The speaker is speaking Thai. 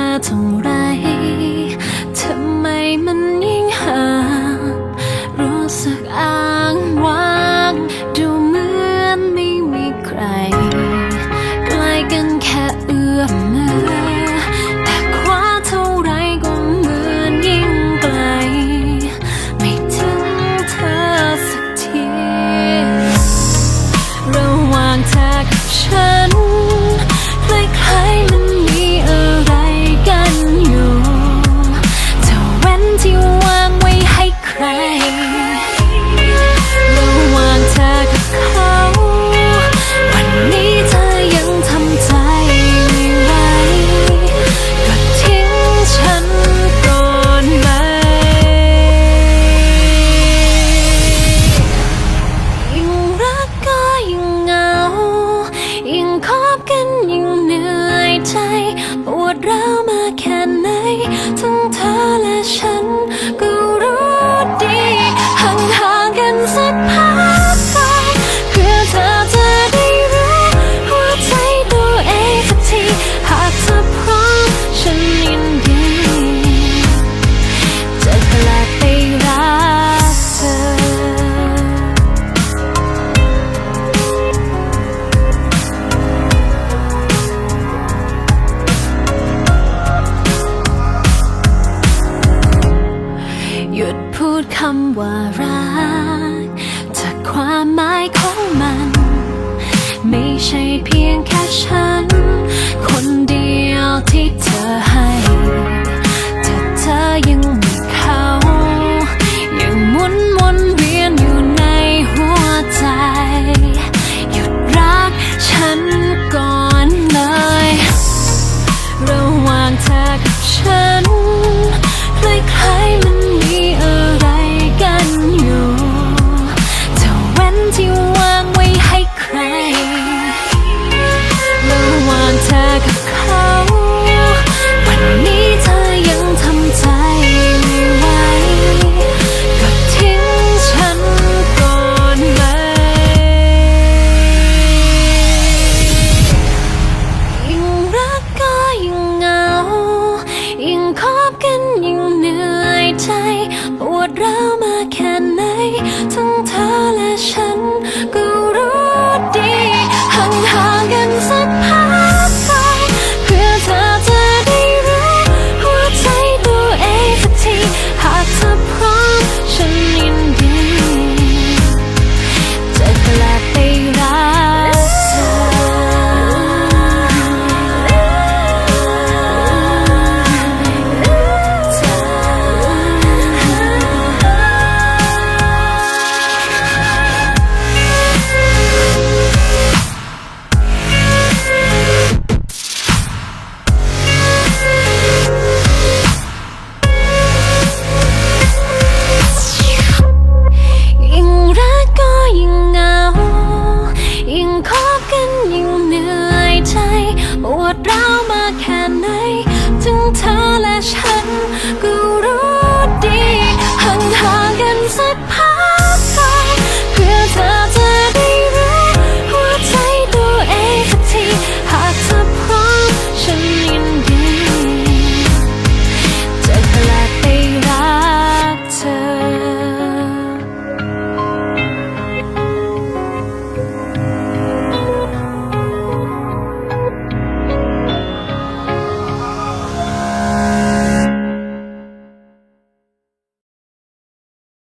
าเท่าไรทำไมมันยิ่งห่างรู้สึกอ้างว้างดูเหมือนไม่มีใคร ใกล้กันแค่เอื้อมมือแต่คว้าเท่าไรก็เหมือนยิ่งไกล ไม่ถึงเธอสักที ระหว่างเธอกับฉันำว่ารักจากความหมายของมัน ไม่ใช่เพียงแค่ฉัน ดร้าวมาแค่ไหนถึงเธอและฉัน